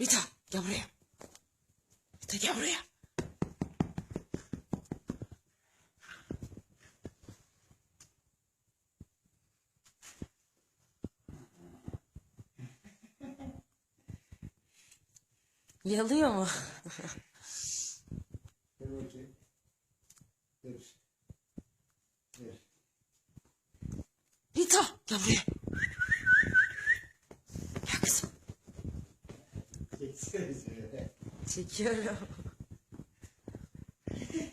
Rita gel buraya. Rita gel buraya. Yalıyor mu? Dur bakayım. Dur. Dur. Rita gel buraya. Gel kızım. Çeksene şöyle. Çekiyorum.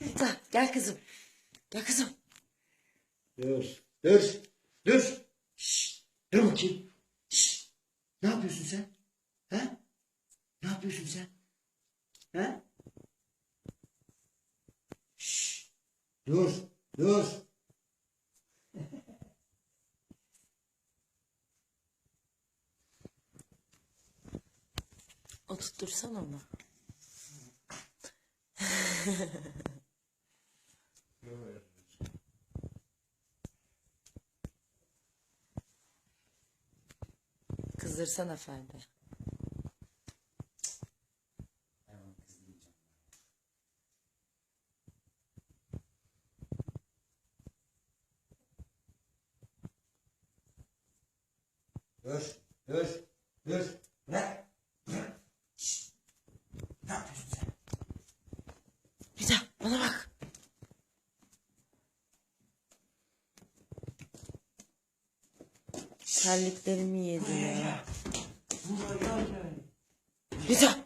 Rita gel kızım. Gel kızım. Dur. Dur. Dur. Şşş. Dur bakayım. Şşş. Ne yapıyorsun sen? Ha? Ne yapıyorsun sen? Ha? Şşş. Dur. Dur. Oturtursana onu. Kızdırsana Ferdi. Dur. Dur. Bırak. Bırak. Şşş. Ne yapıyorsun sen? Rita bana bak. Terliklerimi yedi ya. Buraya gel. Rita.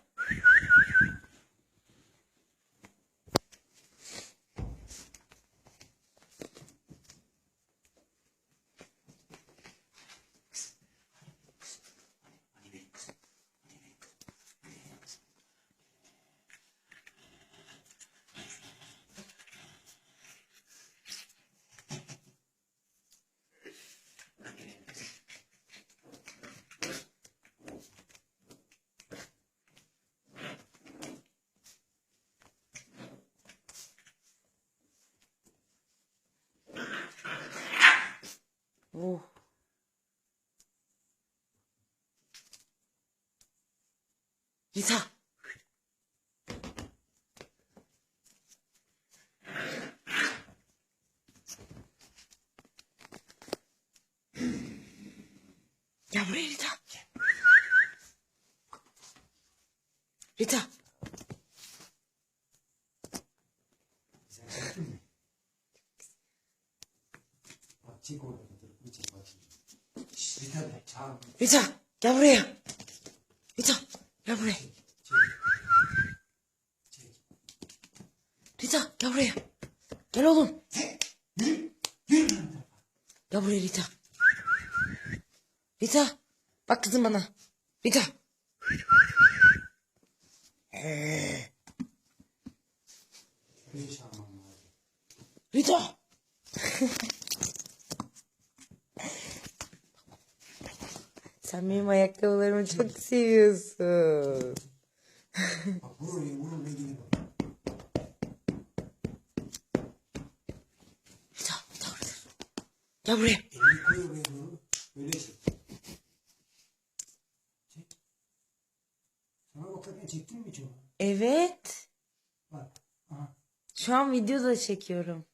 Oh. Rita. Gel buraya Rita. Rita. Sen çektin mi? Bak çek orada fotoğrafını çek bakayım. Şşş bir tane çağır. Rita. Gel buraya. Rita. Gel buraya. Rita. Gel buraya. Gel oğlum. Gel buraya Rita. Rita. Bak kızım bana. Rita. Lazım. Rita. Sen benim ayakkabılarımı çok seviyorsun. Bak vur oraya vur oraya gidin bak. Rita. Rita orada. Gel buraya. Elini koy oraya doğru. Böyle çek. Çek. Sana bakarken çektin mi hiç onu? Evet. Bak. Aha. Şu an video da çekiyorum.